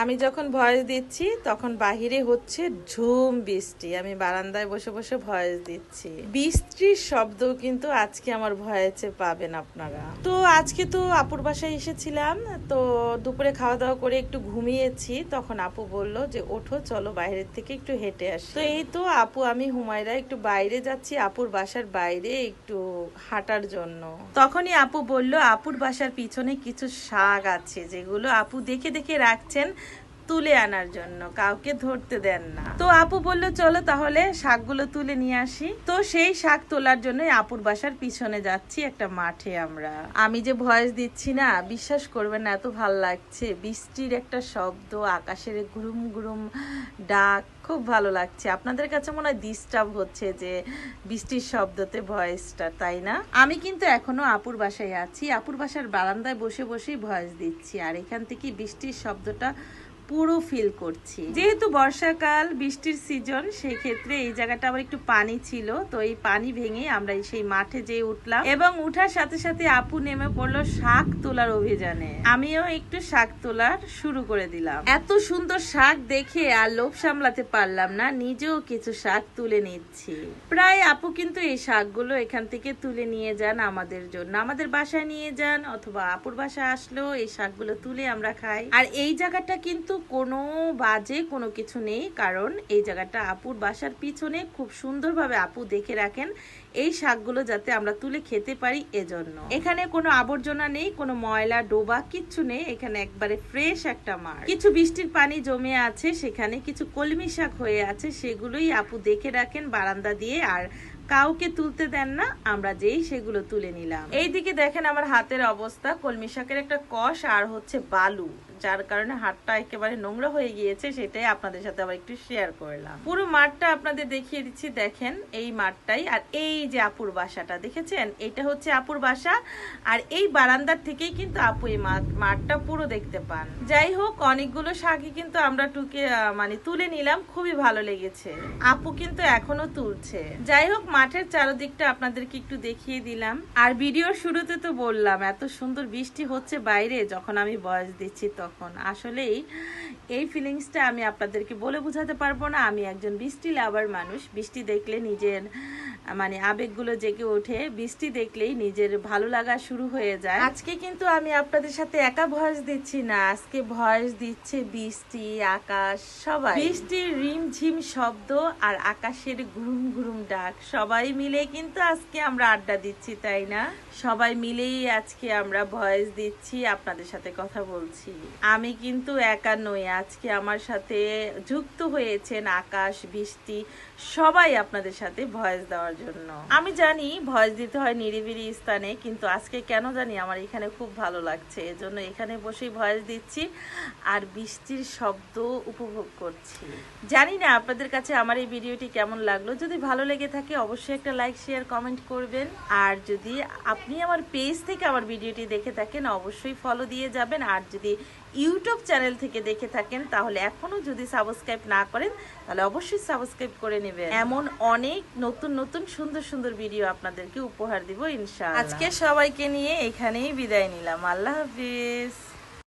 আমি যখন ভয়েস দিচ্ছি, তখন বাহিরে হচ্ছে ঝুম বৃষ্টি। আমি বারান্দায় বসে বসে ভয়েস দিচ্ছি। বৃষ্টির শব্দ কিন্তু আজকে আমার ভয়েসে পাবেন আপনারা। তো আজকে তো আপুর বাসায় এসেছিলাম, তো দুপুরে খাওয়া দাওয়া করে একটু ঘুমিয়েছি। তখন আপু বলল যে, ওঠো, চলো বাইরের থেকে একটু হেঁটে আসি। তো এই তো আপু, আমি, হুমায়রা একটু বাইরে যাচ্ছি আপুর বাসার বাইরে একটু হাঁটার জন্য। তখনই আপু বলল, আপুর বাসার পিছনে কিছু শাক আছে, যেগুলো আপু দেখে দেখে রাখছেন। তুলে আনার জন্য, কাউকে ধরতে দেন না। তো আপু বলল, চলো তাহলে শাকগুলো তুলে নিয়ে আসি। তো সেই শাক তোলার জন্য আপুর বাসার পিছনে যাচ্ছি একটা মাঠে আমরা। আমি যে ভয়েস দিচ্ছি না, বিশ্বাস করবেন এত ভালো লাগছে। বৃষ্টির একটা শব্দ, আকাশের গুরুম গুরুম ডাক, খুব ভালো লাগছে। আপনাদের কাছে মনে হয় ডিস্টার্ব হচ্ছে যে বৃষ্টির শব্দতে ভয়েসটা, তাই না? আমি কিন্তু এখনও আপুর বাসায় আছি। আপুর বাসার বারান্দায় বসে বসেই ভয়েস দিচ্ছি। আর এখান থেকে বৃষ্টির শব্দটা পুরো ফিল করছি। যেহেতু বর্ষাকাল, বৃষ্টির সিজন সেই ক্ষেত্রে এই জায়গাটা আবার একটু পানি ছিল। তো এই পানি ভেঙে আমরা সেই মাঠে যেয়ে উঠলাম এবং উঠার সাথে সাথে আপু নেমে পড়ল শাক তোলার অভিযানে। আমিও একটু শাক তোলার শুরু করে দিলাম। এত সুন্দর শাক দেখে আর লোভ সামলাতে পারলাম না, নিজেও কিছু শাক তুলে নিচ্ছি। প্রায় আপু কিন্তু এই শাকগুলো এখান থেকে তুলে নিয়ে যান আমাদের জন্য। আমাদের বাসায় নিয়ে যান অথবা আপুর বাসায় আসলেও এই শাকগুলো তুলে আমরা খাই। আর এই জায়গাটা কিন্তু কোনো বাজে কোনো কিছু নেই, কারণ এই জায়গাটা আপুর বাসার পিছনে খুব সুন্দরভাবে আপু দেখে রাখেন এই শাকগুলো যাতে আমরা তুলে খেতে পারি এজন্য। এখানে কোনো আবর্জনা নেই, কোনো ময়লা, ডোবা, কিচ্ছু নেই, এখানে একবারে ফ্রেশ একটা মাঠ। কিছু বৃষ্টির পানি জমে আছে, সেখানে কিছু কলমি শাক হয়ে আছে, সেগুলোই আপু দেখে রাখেন বারান্দা দিয়ে, আর কাউকে তুলতে দেন না, আমরা যেই সেগুলো তুলে নিলাম। এইদিকে দেখেন আমার হাতের অবস্থা, কলমি শাকের একটা কষ আর হচ্ছে বালু, যার কারণে হাতটা একেবারে নোংরা হয়ে গিয়েছে, সেটাই আপনাদের সাথে আবার একটু শেয়ার করলাম। পুরো মাঠটা আপনাদের দেখিয়ে দিচ্ছি, দেখেন এই মাঠটাই, আর এই যে আপুর বাসাটা, দেখেছেন? এটা হচ্ছে আপুর বাসা, আর এই বারান্দার থেকেই কিন্তু আপু এই মাঠ- মাঠটা পুরো দেখতে পান। যাই হোক, অনেকগুলো শাকই কিন্তু আমরা টুকে মানে তুলে নিলাম, খুবই ভালো লেগেছে। আপু কিন্তু এখনও তুলছে। যাই হোক মাঠের চারদিকটা আপনাদেরকে একটু দেখিয়ে দিলাম। আর ভিডিওর শুরুতে তো বললাম, এত সুন্দর বৃষ্টি হচ্ছে বাইরে, যখন আমি বয়স দিচ্ছি তখন। আসলেই এই ফিলিংসটা আমি আপনাদেরকে বলে বোঝাতে পারব না। আমি একজন বৃষ্টি লাভার মানুষ। বৃষ্টি দেখলে নিজের মানে আবেগগুলো জেগে ওঠে, বৃষ্টি দেখলেই নিজের ভালো লাগা শুরু হয়ে যায়। আজকে কিন্তু আমি আপনাদের সাথে একা ভয়েস দিচ্ছি না, আজকে ভয়েস দিচ্ছে বৃষ্টি, আকাশ, সবাই। বৃষ্টির রিমঝিম শব্দ আর আকাশের ঘুরুম ঘুরুম ডাক, সবাই মিলে কিন্তু আজকে আমরা আড্ডা দিচ্ছি, তাই না? সবাই মিলেই আজকে আমরা ভয়েস দিচ্ছি, আপনাদের সাথে কথা বলছি। আমি কিন্তু একা নই, আজকে আমার সাথে যুক্ত হয়েছেন আকাশ, বৃষ্টি, সবাই আপনাদের সাথে ভয়েস দেওয়ার জন্য। আমি জানি ভয়েস দিতে হয় নিরিবিলি স্থানে, কিন্তু আজকে কেন জানি আমার এখানে খুব ভালো লাগছে। এজন্য এখানে বসেই ভয়েস দিচ্ছি আর বৃষ্টির শব্দ উপভোগ করছি। জানি না আপনাদের কাছে আমার এই ভিডিওটি কেমন লাগল। যদি ভালো লেগে থাকে, অবশ্যই একটা লাইক, শেয়ার, কমেন্ট করবেন। আর যদি আপনি আমার পেজ থেকে আমার ভিডিওটি দেখে থাকেন, অবশ্যই ফলো দিয়ে যাবেন। আর যদি ইউটিউব চ্যানেল থেকে দেখে থাকেন, তাহলে এখনও যদি সাবস্ক্রাইব না করেন, তাহলে অবশ্যই সাবস্ক্রাইব করে নেবেন। এমন অনেক নতুন নতুন, সুন্দর সুন্দর ভিডিও আপনাদেরকে উপহার দিব, ইনশাআল্লাহ। আজকে সবাইকে নিয়ে এখানেই বিদায় নিলাম। আল্লাহ হাফিজ।